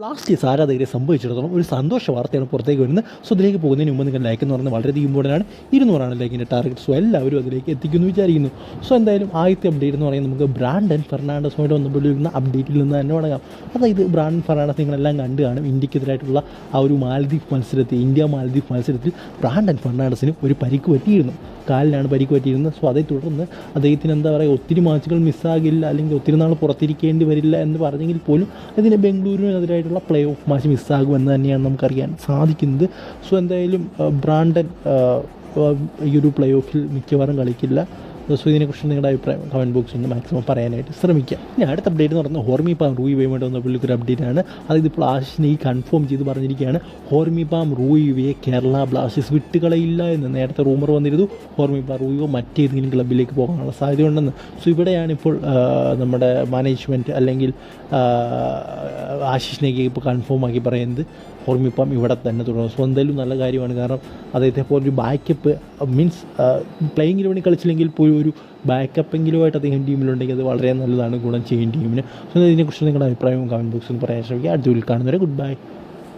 Blasters ആരാധകരെ സംഭവിച്ചിടത്തോളം ഒരു സന്തോഷ വാർത്തയാണ് പുറത്തേക്ക് വരുന്നത്. സോ അതിലേക്ക് പോകുന്നതിന് മുമ്പ് നിങ്ങൾ ലൈക്ക് എന്ന് പറയുന്നത് വളരെയധികം ഇമ്പോർട്ടന്റ് ആണ്. ഇരുന്നൂറാണ് ലൈക്കിന്റെ ടാർഗറ്റ് സോ എല്ലാവരും അതിലേക്ക് എത്തിക്കുന്നു വിചാരിക്കുന്നു. സോ എന്തായാലും ആദ്യത്തെ അപ്ഡേറ്റ് എന്ന് പറയുന്നത് നമുക്ക് ബ്രാൻഡൻ ഫെർണാണ്ടസുമായിട്ട് ബന്ധപ്പെട്ടിരിക്കുന്ന അപ്ഡേറ്റിൽ നിന്ന് തന്നെ തുടങ്ങാം. അതായത് ബ്രാൻഡൻ ഫെർണാണ്ടസ് നിങ്ങളെല്ലാം കണ്ടു കാണും. ഇന്ത്യക്കെതിരായിട്ടുള്ള ആ ഒരു മാലദ്വീപ് മത്സരത്തിൽ ഇന്ത്യ മാലദ്വീപ് മത്സരത്തിൽ ബ്രാൻഡൻ ഫെർണാണ്ടസിന് ഒരു പരിക്ക് പറ്റിയിരുന്നു. കാലിനാണ് പരിക്ക് പറ്റിയിരുന്നത്. സോ അതേ തുടർന്ന് അദ്ദേഹത്തിന് എന്താ പറയുക ഒത്തിരി മാച്ചുകൾ മിസ്സാകില്ല അല്ലെങ്കിൽ ഒത്തിരി നാൾ പുറത്തിരിക്കേണ്ടി വരില്ല എന്ന് പറഞ്ഞെങ്കിൽ പോലും അതിന് ബംഗളൂരുവിനെതിരായിട്ടുള്ള പ്ലേ ഓഫ് മാച്ച് മിസ്സാകുമെന്ന് തന്നെയാണ് നമുക്കറിയാൻ സാധിക്കുന്നത്. സോ എന്തായാലും ബ്രാൻഡൻ ഈ ഒരു പ്ലേ ഓഫിൽ മിക്കവാറും കളിക്കില്ല. സോ ഇതിനെക്കുറിച്ച് നിങ്ങളുടെ അഭിപ്രായം കമന്റ് ബോക്സിൽ നിന്ന് മാക്സിമം പറയാനായിട്ട് ശ്രമിക്കാം. ഇനി അടുത്ത അപ്ഡേറ്റ് എന്ന് പറയുന്നത് ഹോർമിപാം റൂയിവയുമായിട്ട് വന്ന പുള്ളിക്കൊരു അപ്ഡേറ്റ് ആണ്. അതായത് ഇപ്പോൾ ആഷിനെ ഈ കൺഫേം ചെയ്ത് പറഞ്ഞിരിക്കുകയാണ്. ഹോർമിപാം റൂയിവയെ കേരള ബ്ലാസ്റ്റേഴ്സ് വിട്ടുകളയില്ല എന്ന് നേരത്തെ റൂമർ വന്നിരുന്നു. ഹോർമിപാം റൂയിവോ മറ്റേതെങ്കിലും ക്ലബിലേക്ക് പോകാനുള്ള സാധ്യത ഉണ്ടെന്ന് സോ ഇവിടെയാണ് ഇപ്പോൾ നമ്മുടെ മാനേജ്മെന്റ് അല്ലെങ്കിൽ ആശിഷിനേക്ക് ഇപ്പോൾ കൺഫേം ആക്കി പറയുന്നത് ഹോർമിപ്പം ഇവിടെ തന്നെ തുടങ്ങും സോ എന്തായാലും നല്ല കാര്യമാണ്. കാരണം അദ്ദേഹത്തെ പോലെ ഒരു ബാക്കപ്പ് മീൻസ് പ്ലേയിങ്ങിന് വേണ്ടി കളിച്ചില്ലെങ്കിൽ പോലും ഒരു ബാക്കപ്പെങ്കിലുമായിട്ട് അദ്ദേഹം ടീമിലുണ്ടെങ്കിൽ അത് വളരെ നല്ലതാണ് ഗുണം ചെയ്യും ടീമിന് സോ ഇതിനെക്കുറിച്ച് നിങ്ങളുടെ അഭിപ്രായവും കമന്റ് ബോക്സിൽ പറയാൻ ശ്രമിക്കുക. അടുത്ത വീട്ടിൽ കാണുന്നവരെ ഗുഡ് ബൈ